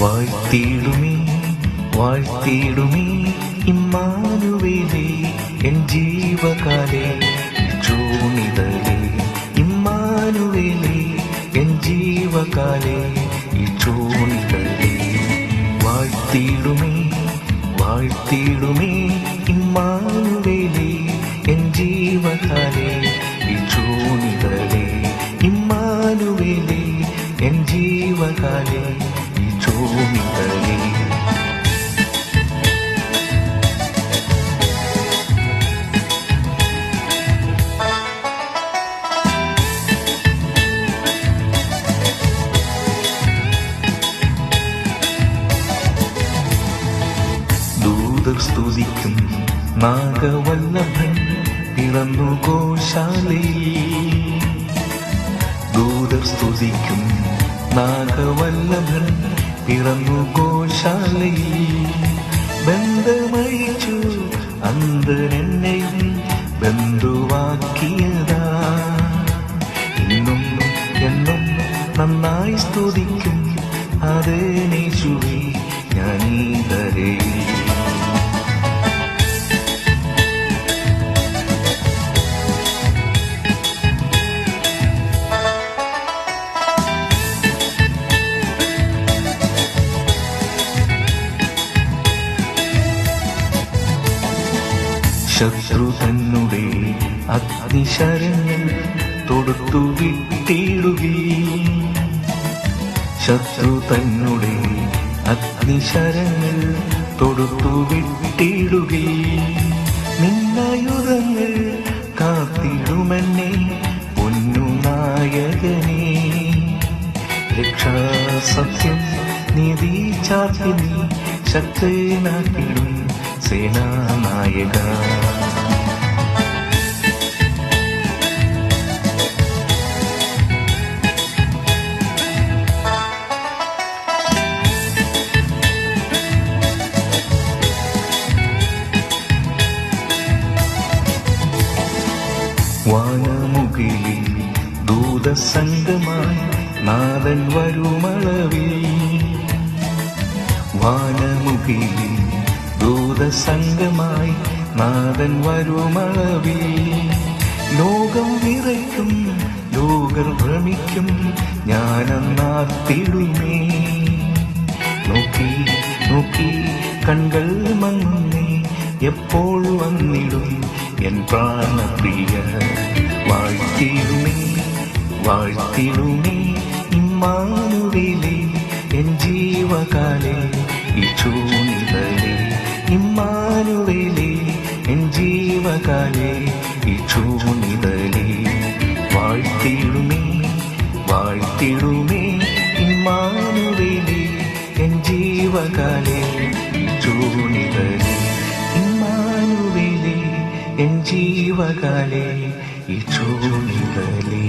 വാഴ്ത്തിയിടുമേ വാഴ്ത്തിയിടുമേ ഇമ്മാനുവേലേ എൻ ജീവകാലേ ചൂണിതലേ. ഇമ്മാനുവേലേ എൻ ജീവകാലേ ചൂണിതലേ. വാഴ്ത്തിയിടുമേ വാഴ്ത്തിയിടുമേ ഇമ്മാനുവേലേ എൻ ജീവകാലേ ചൂണിതലേ. ഇമ്മാനുവേലേ എൻ ജീവകാലേ. ദൂതർ സ്തുതിക്കും നാഗവല്ലഭൻ പിറന്നു ഗോശാലയിൽ. ദൂതർ സ്തുതിക്കും നാഗവല്ലഭൻ പിറന്നു ഗോശാലയിൽ ബന്ധമഴിച്ചു അന്തരെന്നെയും ബന്ധുവാക്കിയതാ. ഇന്നും എന്നും നന്നായി സ്തുതിക്കും. അതേനേശുവേ ശത്രു തന്നെ അഗ്നിശരങ്ങൾ തൊടുത്തു വിട്ടിടുകയും ശത്രു തന്നെ അഗ്നിശരങ്ങൾ തൊടുത്തു വിട്ടിടുകയും നിന്നായുധങ്ങൾ കാത്തിടുമെന്നെ പൊന്നു നായകനെ. രക്ഷാസത്യം നീതി ചാർത്തിനി ശക്തനാക്കിടും സേനാനായക. വാനമുകിലിൽ ദൂതസംഗമായി നാദൻ വരുമളവിൽ. വാനമുകിലിൽ ദൂതസംഗമായി നാദൻ വരുമളവിൽ. ലോകം വിറയ്ക്കും ലോകർ ഭ്രമിക്കും ഞാനെന്നാർത്തിടുമേ നോക്കി നോക്കി കൺകൾ മങ്ങുന്നേ എപ്പോൾ വന്നിടും വാഴ്ത്തിടുമേ വാഴ്ത്തിടുമേ ഇമ്മാനുവേലേ എൻ ജീവകാലേ ഇച്ചൂണിതലേ വാഴ്ത്തിടുമേ വാഴ്ത്തിടുമേ ഇമ്മാനുവേലേ എൻ ജീവകാലേ എൻ ജീവകാലേ ഈ ചൂണിതലേ